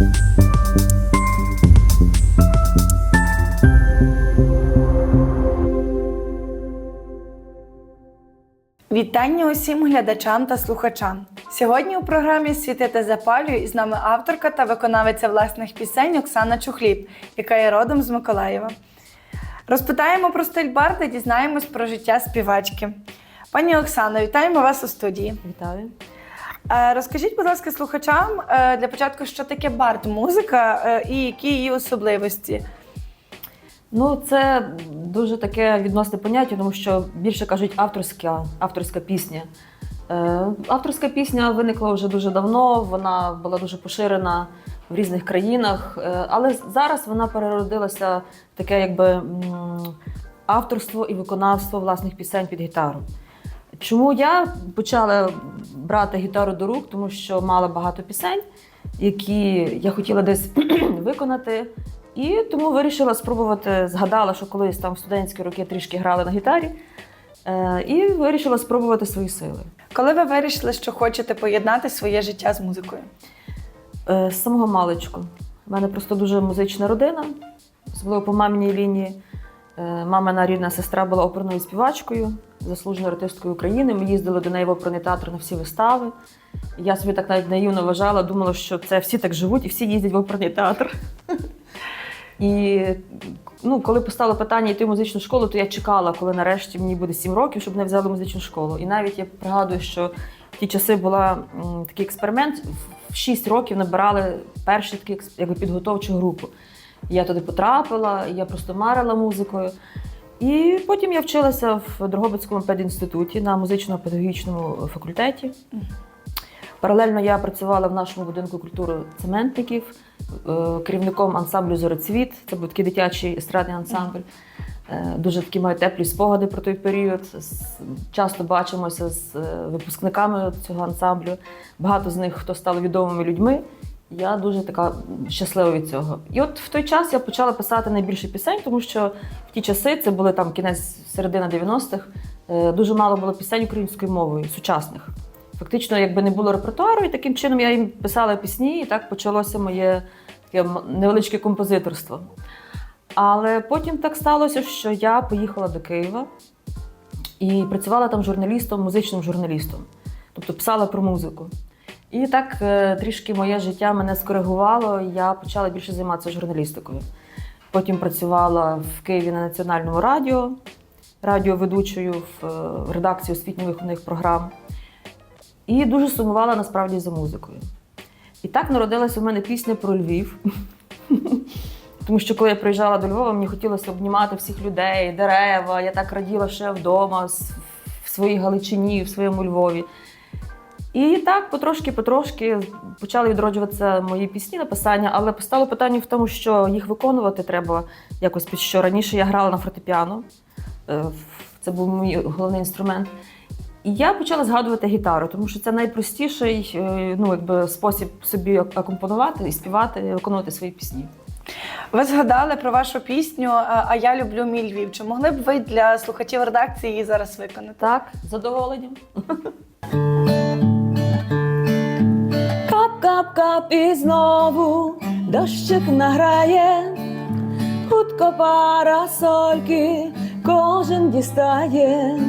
Вітання усім глядачам та слухачам. Сьогодні у програмі Світити запалюю і з нами авторка та виконавиця власних пісень Оксана Чухліб, яка є родом з Миколаєва. Розпитаємо про стиль бар та дізнаємось про життя співачки. Пані Оксано, вітаємо вас у студії. Вітаю. Е, Розкажіть, будь ласка, слухачам е, для початку, що таке бард-музика е, і які її особливості. Ну, це дуже таке відносне поняття, тому що більше кажуть авторська, авторська пісня. Авторська пісня виникла вже дуже давно, вона була дуже поширена в різних країнах, але зараз вона переродилася таке якби авторство і виконавство власних пісень під гітару. Чому я почала брати гітару до рук? Тому що мала багато пісень, які я хотіла десь виконати. І тому вирішила спробувати, згадала, що колись там в студентські роки трішки грала на гітарі, е, і вирішила спробувати свої сили. Коли ви вирішили, що хочете поєднати своє життя з музикою? Е, З самого маличку. У мене просто дуже музична родина, особливо по маминій лінії. Е, Мамина рідна сестра була оперною співачкою, заслуженою артисткою України. Ми їздили до неї в оперний театр на всі вистави. Я собі так навіть наївно вважала, думала, що це всі так живуть і всі їздять в оперний театр. І ну, коли постало питання йти в музичну школу, то я чекала, коли нарешті мені буде 7 років, щоб мене взяли в музичну школу. І навіть я пригадую, що в ті часи була такий експеримент. В 6 років набирали першу таку підготовчу групу. Я туди потрапила, я просто марила музикою. І потім я вчилася в Дрогобицькому педінституті на музично-педагогічному факультеті. Паралельно я працювала в нашому будинку культури цементників, е, керівником ансамблю Зороцвіт. Це був такий дитячий естрадний ансамбль. Е, Дуже такі маю теплі спогади про той період. Часто бачимося з е, випускниками цього ансамблю. Багато з них хто стали відомими людьми. Я дуже така щаслива від цього. І от в той час я почала писати найбільше пісень, тому що в ті часи це були там кінець середина 90-х. е, Дуже мало було пісень українською мовою, сучасних. Фактично, якби не було репертуару, і таким чином я їм писала пісні, і так почалося моє таке невеличке композиторство. Але потім так сталося, що я поїхала до Києва і працювала там журналістом, музичним журналістом, тобто писала про музику. І так е, трішки моє життя мене скоригувало, я почала більше займатися журналістикою. Потім працювала в Києві на національному радіо, радіоведучою в е, редакції освітньо-виховних програм. І дуже сумувала насправді за музикою. І так народилася у мене пісня про Львів. Тому що коли я приїжджала до Львова, мені хотілося обнімати всіх людей, дерева. Я так раділа ще вдома, в своїй Галичині, в своєму Львові. І так потрошки-потрошки почали відроджуватися мої пісні написання, але постало питання в тому, що їх виконувати треба якось під що. Раніше я грала на фортепіано, е, це був мій головний інструмент. І я почала згадувати гітару, тому що це найпростіший е, ну, якби, спосіб собі акомпонувати і співати, і виконувати свої пісні. Ви згадали про вашу пісню А я люблю мій Львів. Чи могли б ви для слухачів редакції її зараз виконати? Так, задоволенням. Кап-кап-кап і знову дощик награє, хутко парасольки кожен дістає.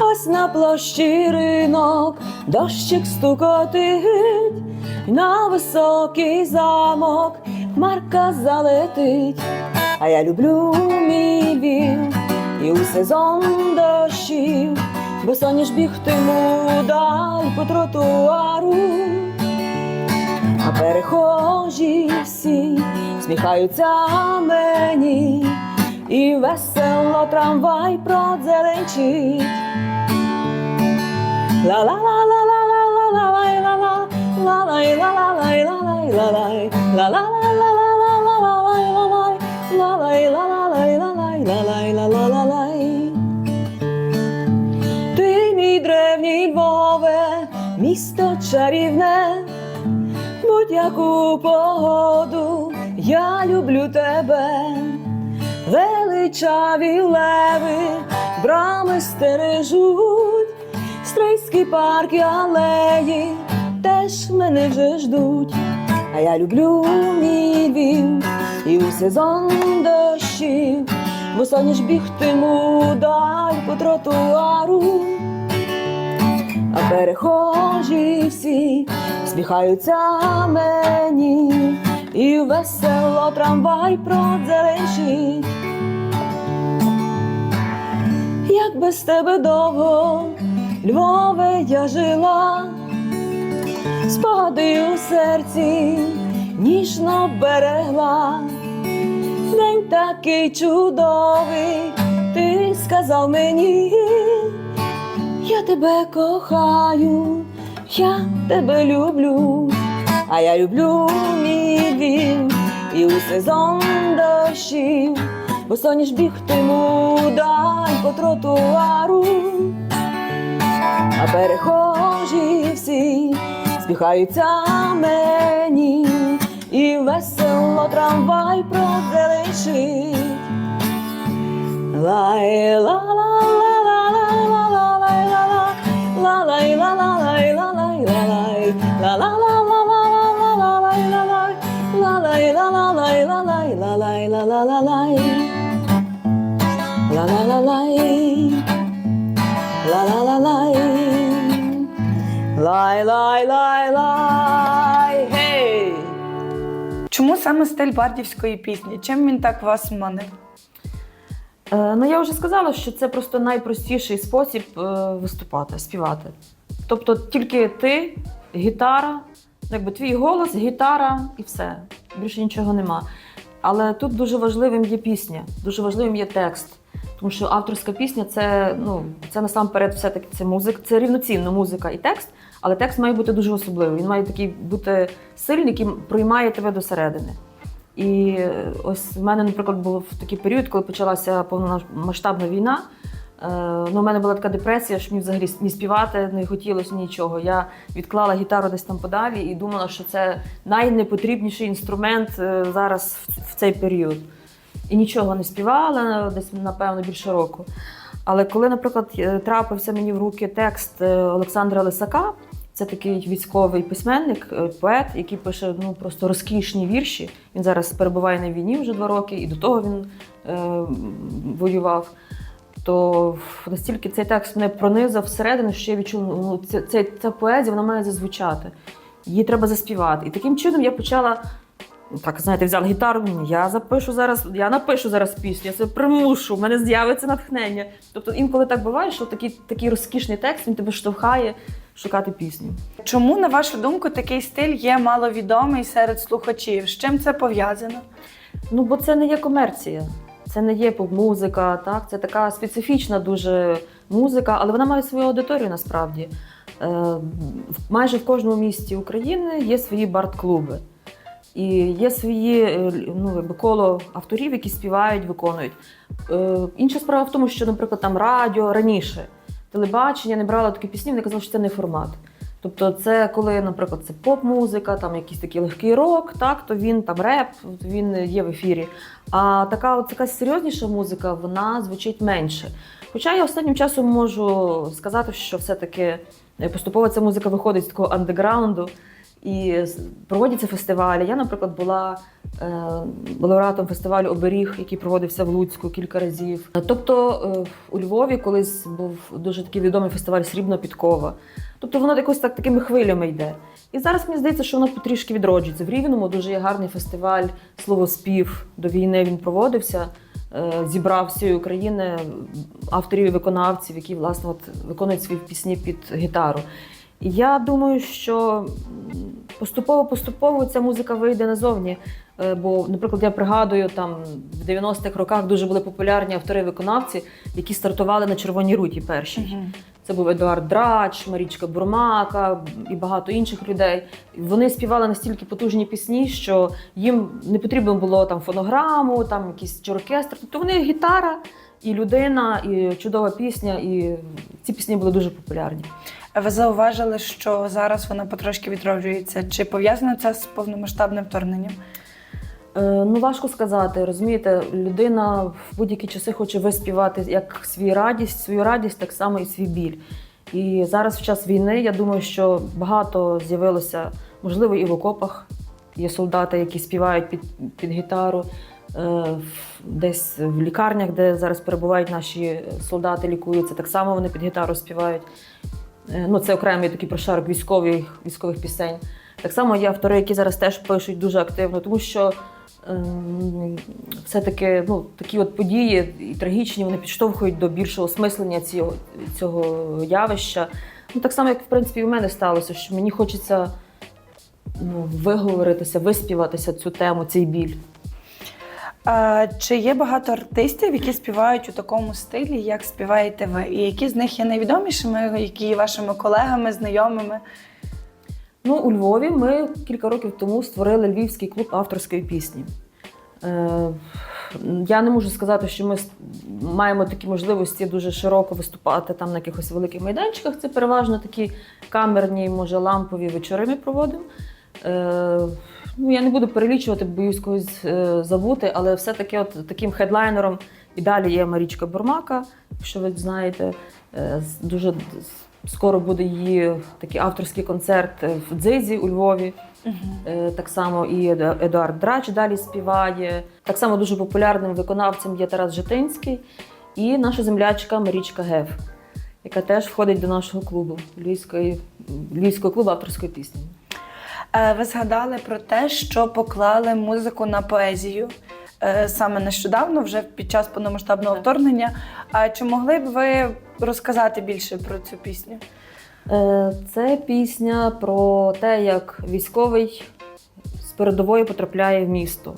Ось на площі ринок дощик стукотить, на високий замок марка залетить. А я люблю мій Львів і у сезон дощів, бо соніж бігтиму даль по тротуару перехожі всі сміхаються мені, і весело трамвай продзеленчить. Ти мій древній Львове, місто чарівне будь-яку погоду. Я люблю тебе, величаві леви, брами стережуть, стрийські парки, алеї теж мене вже ждуть. А я люблю мій Львів і у сезон дощів, бо соняш бігтиму даль по тротуару, а перехожі всі сміхаються мені, і весело трамвай продзеленшить. Як без тебе довго, Львове, я жила, спогади у серці ніжно берегла. День такий чудовий, ти сказав мені, я тебе кохаю, я тебе люблю, а я люблю мій Львів і у сезон дощів, бо соняш бігтиму даль по тротуару, а перехожі всі сміхаються мені, і весело трамвай продзеленшить. Лай лай лай лай лай гей Чому саме стиль бардівської пісні? Чим він так вас манив? Е, Ну, я вже сказала, що це просто найпростіший спосіб е, виступати, співати. Тобто тільки ти, гітара, ну, якби твій голос, гітара і все. Більше нічого нема. Але тут дуже важливим є пісня, дуже важливим є текст. Тому що авторська пісня це, ну, це насамперед все-таки це музика, це рівноцінно музика і текст, але текст має бути дуже особливий. Він має такий бути сильний, який приймає тебе до середини. І е, ось в мене, наприклад, був такий період, коли почалася повномасштабна війна. Е, Ну, у мене була така депресія, що мені взагалі ні співати не хотілося нічого. Я відклала гітару десь там подалі і думала, що це найнепотрібніший інструмент е, зараз в- цей період. І нічого не співала десь, напевно, більше року. Але коли, наприклад, е, трапився мені в руки текст Олександра Лисака, це такий військовий письменник, поет, який пише ну, просто розкішні вірші. Він зараз перебуває на війні вже два роки, і до того він е, воював. То настільки цей текст мене пронизав всередину, що я відчула, ну, це, це, ця поезія вона має зазвучати. Її треба заспівати. І таким чином я почала. Так, знаєте, взяла гітару, я запишу зараз, я напишу зараз пісню, я себе примушу, в мене з'явиться натхнення. Тобто інколи так буває, що такий, такий розкішний текст він тебе штовхає шукати пісню. Чому, на вашу думку, такий стиль є маловідомий серед слухачів? З чим це пов'язано? Ну, бо це не є комерція, це не є поп-музика, так? це така специфічна дуже музика, але вона має свою аудиторію насправді. Е, майже в кожному місті України є свої бард-клуби. І є свої е, ну, коло авторів, які співають, виконують. Е, інша справа в тому, що, наприклад, там радіо раніше, телебачення не брало такі пісні, вони казали, що це не формат. Тобто, це коли, наприклад, це поп-музика, там якийсь такий легкий рок, так, то він там реп, він є в ефірі. А така от якась серйозніша музика, вона звучить менше. Хоча я останнім часом можу сказати, що все-таки е, поступово ця музика виходить з такого андеграунду. І проводяться фестивалі. Я, наприклад, була е, лауреатом фестивалю Оберіг, який проводився в Луцьку кілька разів. Тобто е, у Львові колись був дуже такий відомий фестиваль Срібна підкова. Тобто воно якось так такими хвилями йде. І зараз мені здається, що воно потрішки відроджується. В Рівному дуже є гарний фестиваль Словоспів. До війни він проводився. е, Зібрав всієї України авторів і виконавців, які власне от виконують свої пісні під гітару. Я думаю, що поступово-поступово ця музика вийде назовні. Е, Бо, наприклад, я пригадую, там в 90-х роках дуже були популярні автори-виконавці, які стартували на червоній руті перші. Це був Едуард Драч, Марічка Бурмака і багато інших людей. Вони співали настільки потужні пісні, що їм не потрібно було там фонограму, там якийсь чи оркестр. Тобто вони гітара і людина, і чудова пісня, і ці пісні були дуже популярні. Ви зауважили, що зараз вона потрошки відроджується. Чи пов'язано це з повномасштабним вторгненням? Е, Ну, важко сказати. Розумієте, людина в будь-які часи хоче виспівати як свій радість, свою радість, так само і свій біль. І зараз, в час війни, я думаю, що багато з'явилося, можливо, і в окопах, Є солдати, які співають під, під гітару. Е, Десь в лікарнях, де зараз перебувають наші солдати, лікуються, так само вони під гітару співають. Е, Ну, це окремий такий прошарок військових, військових пісень. Так само є автори, які зараз теж пишуть дуже активно, тому що ем, все-таки ну, такі от події і трагічні вони підштовхують до більшого осмислення цього, цього явища. Ну, так само, як в принципі і в мене сталося, що мені хочеться ну, виговоритися, виспіватися цю тему, цей біль. А, чи є багато артистів, які співають у такому стилі, як співаєте ви? І які з них є найвідомішими, які є вашими колегами, знайомими? Ну, у Львові ми кілька років тому створили Львівський клуб авторської пісні. Е, я не можу сказати, що ми маємо такі можливості дуже широко виступати там на якихось великих майданчиках. Це переважно такі камерні, може, лампові вечори ми проводимо. Е, ну, я не буду перелічувати, боюсь когось е, забути, але все-таки от таким хедлайнером і далі є Марічка Бурмака, якщо ви знаєте. Е, з- дуже скоро буде її такий авторський концерт е, в Дзизі у Львові. Е, Так само і Еду- Едуард Драч далі співає. Так само дуже популярним виконавцем є Тарас Житинський і наша землячка Марічка Геф, яка теж входить до нашого клубу Львівської, Львівського клубу авторської пісні. Е, Ви згадали про те, що поклали музику на поезію е, саме нещодавно, вже під час повномасштабного вторгнення. А чи могли б ви розказати більше про цю пісню? Е, Це пісня про те, як військовий з передової потрапляє в місто,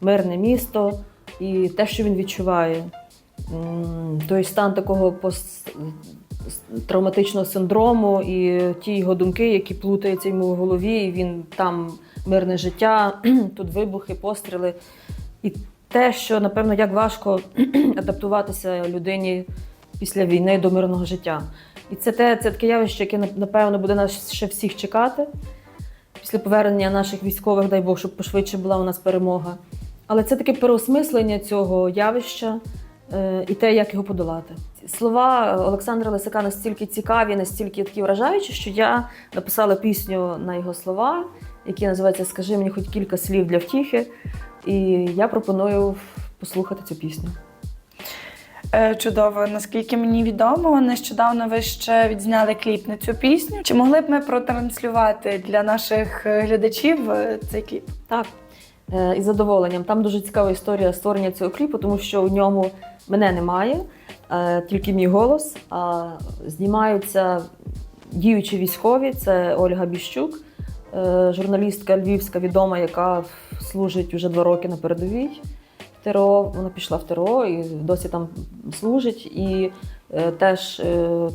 мирне місто, і те, що він відчуває. Той стан такого посттравматичного синдрому і ті його думки, які плутаються йому в голові, і він там мирне життя, тут вибухи, постріли. І те, що, напевно, як важко адаптуватися людині після війни до мирного життя. І це те, це таке явище, яке напевно буде нас ще всіх чекати після повернення наших військових, дай Бог, щоб пошвидше була у нас перемога. Але це таке переосмислення цього явища і те, як його подолати. Слова Олександра Лисака настільки цікаві, настільки такі вражаючі, що я написала пісню на його слова, які називаються Скажи мені хоч кілька слів для втіхи. І я пропоную послухати цю пісню. Е, Чудово, наскільки мені відомо, нещодавно ви ще відзняли кліп на цю пісню. Чи могли б ми протранслювати для наших е, глядачів е, цей кліп? Так, е, із задоволенням. Там дуже цікава історія створення цього кліпу, тому що у ньому мене немає, е, тільки мій голос. Знімаються діючі військові. Це Ольга Біщук, е, журналістка львівська відома, яка служить вже два роки на передовій. ТРО. Вона пішла в ТРО і досі там служить. І е, теж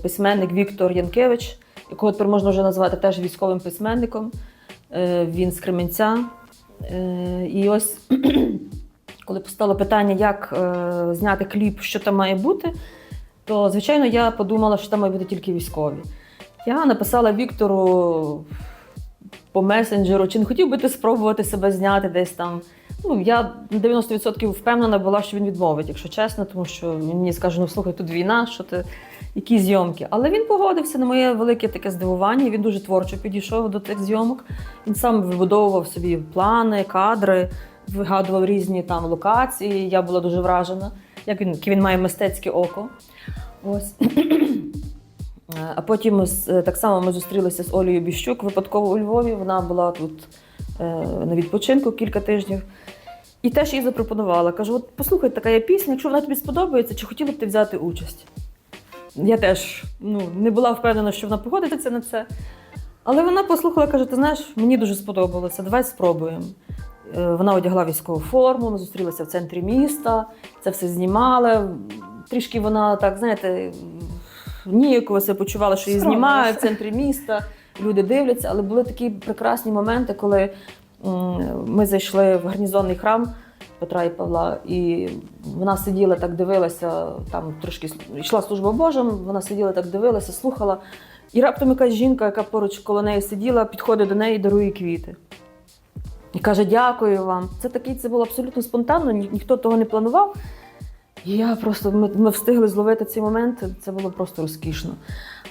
письменник Віктор Янкевич, якого тепер можна вже назвати теж військовим письменником. Він з Кременця. І ось коли постало питання, як е, зняти кліп, що там має бути, то звичайно я подумала, що там має бути тільки військові. Я написала Віктору по месенджеру, чи не хотів би ти спробувати себе зняти десь там. Ну, я на 90% впевнена була, що він відмовить, якщо чесно, тому що він мені скаже: ну слухай, тут війна, що ти, які зйомки. Але він погодився на моє велике таке здивування. Він дуже творчо підійшов до тих зйомок. Він сам вибудовував собі плани, кадри, вигадував різні там локації. Я була дуже вражена, як він, він має мистецьке око. Ось. А потім так само ми зустрілися з Олею Біщук випадково у Львові. Вона була тут е, на відпочинку кілька тижнів. І теж їй запропонувала. Кажу: от послухай, така є пісня, якщо вона тобі сподобається, чи хотіла б ти взяти участь? Я теж ну, не була впевнена, що вона погодиться на це. Але вона послухала, каже: ти знаєш, мені дуже сподобалося, давай спробуємо. Е, Вона одягла військову форму, ми зустрілися в центрі міста, це все знімали. Трішки вона так, знаєте, ніяково себе почувала, що її знімають в центрі міста, люди дивляться, але були такі прекрасні моменти, коли ми зайшли в гарнізонний храм Петра і Павла, і вона сиділа так, дивилася, там трошки йшла служба Божа, вона сиділа так, дивилася, слухала. І раптом якась жінка, яка поруч коло неї сиділа, підходить до неї і дарує квіти. І каже: Дякую вам. Це такий, це було абсолютно спонтанно, ні, ніхто того не планував. І я просто ми, ми встигли зловити цей момент, це було просто розкішно.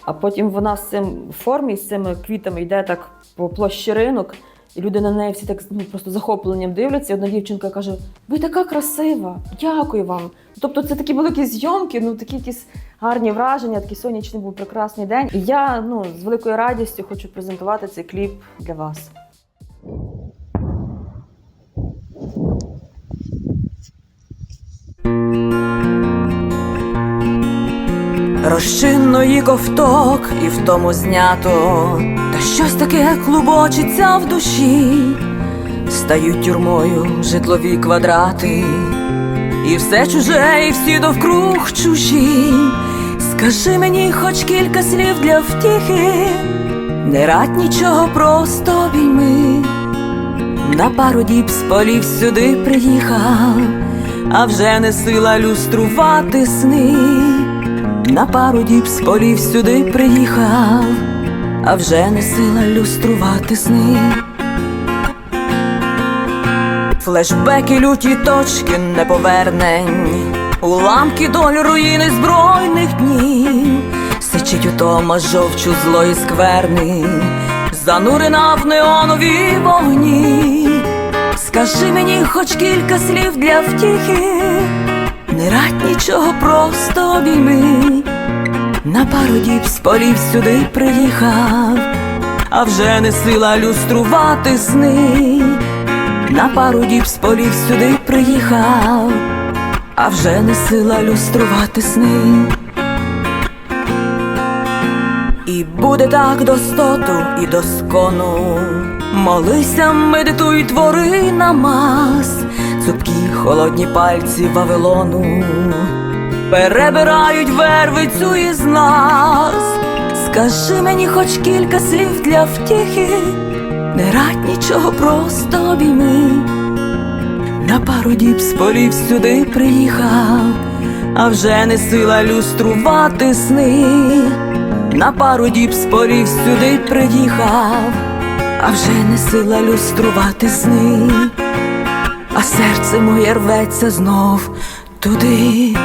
А потім вона з цим в формі, з цими квітами йде так по площі ринок, І люди на неї всі так ну, просто захопленням дивляться. І одна дівчинка каже: Ви така красива, дякую вам. Тобто це такі великі зйомки, ну такі якісь гарні враження, такий сонячний був прекрасний день. І я ну, з великою радістю хочу презентувати цей кліп для вас. Розчинної ковток і в тому знято, та щось таке клубочиться в душі, стають тюрмою житлові квадрати, і все чуже, і всі довкруг чужі. Скажи мені хоч кілька слів для втіхи, не рад нічого, просто обійми. На пару діб з полів сюди приїхав, а вже не сила люструвати сни. На пару діб з полів сюди приїхав, а вже не сила люструвати сни. Флешбеки, люті точки неповернень, уламки доль руїни збройних днів, сичить утома жовчу злої скверни, занурена в неонові вогні. Скажи мені хоч кілька слів для втіхи. Не рад нічого, просто обійми. На пару діб з полів сюди приїхав, а вже не сила люструвати сни. На пару діб з полів сюди приїхав, а вже не сила люструвати сни. І буде так до стоту і до скону. Молися, медитуй, твори намаз, цупкі холодні пальці Вавилону перебирають вервицю із нас. Скажи мені хоч кілька слів для втіхи, не рад нічого, просто обійми. На пару діб з полів сюди приїхав, а вже не сила люструвати сни. На пару діб спорів сюди приїхав, а вже не сила люструвати сни, а серце моє рветься знов туди.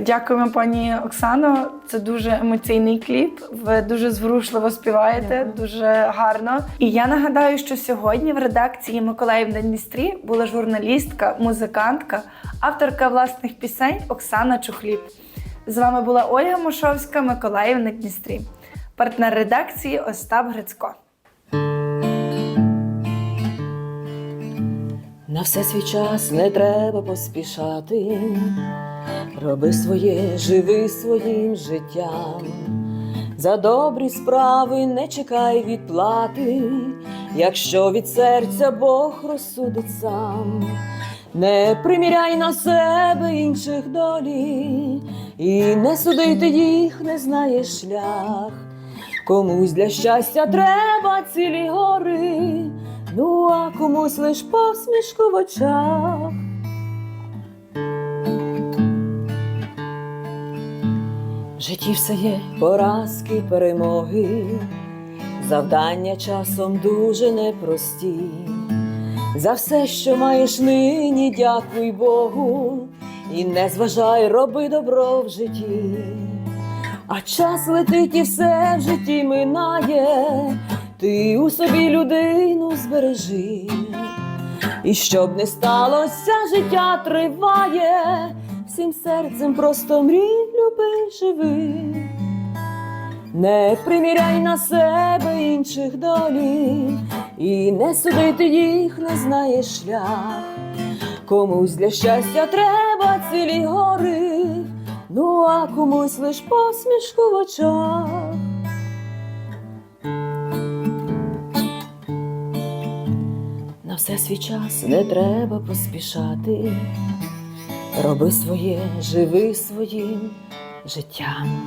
Дякуємо, пані Оксано. Це дуже емоційний кліп. Ви дуже зворушливо співаєте, Дякую. дуже гарно. І я нагадаю, що сьогодні в редакції Миколаїв на Дністрі була журналістка, музикантка, авторка власних пісень Оксана Чухліб. З вами була Ольга Мошовська, Миколаїв на Дністрі, партнер редакції Остап Грицько. На все свій час не треба поспішати. Роби своє, живи своїм життям. За добрі справи не чекай відплати, якщо від серця Бог розсудить сам. Не приміряй на себе інших долі, і не судити їх не знає шлях. Комусь для щастя треба цілі гори, ну а комусь лиш посмішку в очах. Житті все є поразки, перемоги, завдання часом дуже непрості. За все, що маєш нині, дякуй Богу, і не зважай, роби добро в житті. А час летить і все в житті минає, ти у собі людину збережи. І щоб не сталося, життя триває, всім серцем просто мрій, люби, живи. Не приміряй на себе інших долі, і не судити їх не знає шлях. Комусь для щастя треба цілі гори, ну а комусь лиш посмішку в очах. На все свій час не треба поспішати. Роби своє, живи своїм життям.